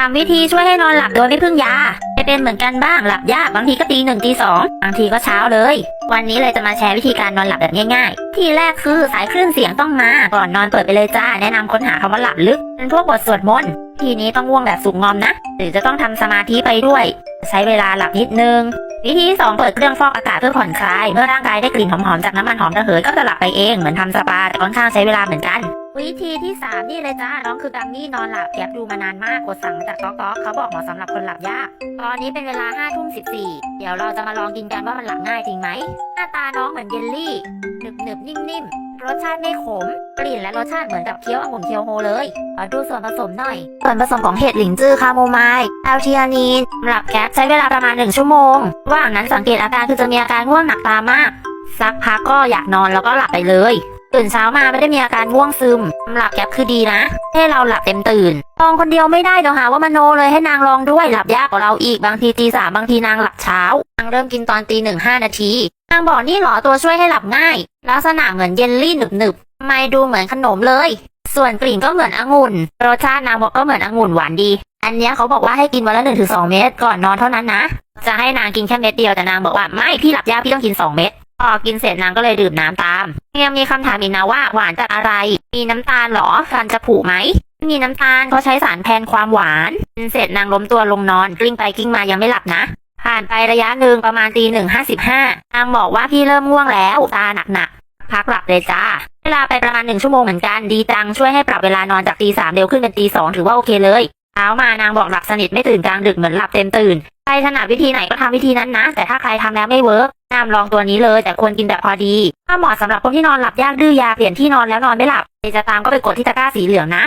ามวิธีช่วยให้นอนหลับโดยไม่พึ่งยาจะเป็นเหมือนกันบ้างหลับยากบางทีก็ตีหนึ่งตีสองบางทีก็เช้าเลย วันนี้เลยจะมาแชร์วิธีการนอนหลับแบบง่ายๆ ที่แรกคือสายคลื่นเสียงต้องมาก่อนนอนเปิดไปเลยจ้า แนะนำค้นหาคำว่าหลับลึกเป็นพวกบทสวดมนต์ทีนี้ต้องง่วงแบบสุกงอมนะ หรือจะต้องทำสมาธิไปด้วย ใช้เวลาหลับนิดนึง วิธีที่สองเปิดเครื่องฟอกอากาศเพื่อผ่อนคลาย เมื่อร่างกายได้กลิ่นหอมๆจากน้ำมันหอมระเหยก็จะหลับไปเองเหมือนทำสปาแต่ค่อนข้างใช้เวลาเหมือนกัน วิธีที่สามนี่เลยจ้าน้องคือกัมมี่นอนหลับแกบดูมานานมากกดสั่งมาจากต๊อกต๊อกเขาบอกเหมาะสำหรับคนหลับยาก ตอนนี้เป็นเวลา5้าทุ่มสิเดี๋ยวเราจะมาลองกินกันว่ามันหลับง่ายจริงไหม หน้าตาน้องเหมือนเยลลี่หนึบหนึบนิ่มๆ รสชาติไม่ขม กลิ่นและรสชาติเหมือนกับเคี้ยวองุ่นเคียวโฮเลยขอดูส่วนผสมหน่อย ส่วนผสมของเห็ดหลิงจื้อคาโมไมล์แอลเทีอานีนหลับแก๊ปใช้เวลาประมาณ 1 ชั่วโมงระหว่างนั้นสังเกตอาการคือจะมีอาการง่วงหนักตามากสักพักก็อยากนอนแล้วก็หลับไปเลย ตื่นเช้ามาไม่ได้มีอาการง่วงซึม หลับแก๊ปคือดีนะ ให้เราหลับเต็มตื่นลองคนเดียวไม่ได้เดี๋ยวหาว่ามโนเลยให้นางลองด้วยหลับยากกว่าเราอีกบางทีตีสามบางทีนางหลับเช้านางเริ่มกินตอนตีหนึ่งห้านาทีนางบอกนี่หรอตัวช่วยให้หลับง่าย ลักษณะเหมือนเยลลี่หนึบหนึบไม่ดูเหมือนขนมเลย ส่วนกลิ่นก็เหมือนองุ่นรสชาตินางบอกก็เหมือนองุ่นหวานดี อันนี้เขาบอกว่าให้กินวันละหนึ่งถึงสองเม็ดก่อนนอนเท่านั้นนะจะให้นางกินแค่เม็ดเดียวแต่นางบอกว่าไม่พี่หลับยากพี่ต้องกินสองเม็ด พอกินเสร็จนางก็เลยดื่มน้ำตามยังมีคำถามอีกนะว่าหวานจากอะไร มีน้ำตาลเหรอฟันจะผุไหมมีน้ำตาลเขาใช้สารแทนความหวานกินเสร็จนางล้มตัวลงนอนกลิ้งไปกลิ้งมายังไม่หลับนะ ผ่านไประยะหนึ่งประมาณตีหนึ่งห้าสิบห้านางบอกว่าพี่เริ่มง่วงแล้วตาหนักๆพักหลับเลยจ้าเวลาไปประมาณหนึ่งชั่วโมงเหมือนกันดีจังช่วยให้ปรับเวลานอนจากตีสามเร็วขึ้นเป็นตีสองถือว่าโอเคเลยเช้ามานางบอกหลับสนิทไม่ตื่นกลางดึกเหมือนหลับเต็มตื่นใครถนัดวิธีไหนก็ทำวิธีนั้นนะ แต่ถ้าใครทำแล้วไม่เวิร์ก นะนำลองตัวนี้เลย แต่ควรกินแบบพอดี ถ้าเหมาะสำหรับคนที่นอนหลับยากดื้อยาเปลี่ยนที่นอนแล้วนอนไม่หลับจะตามก็ไปกดที่ตะกร้าสีเหลืองนะ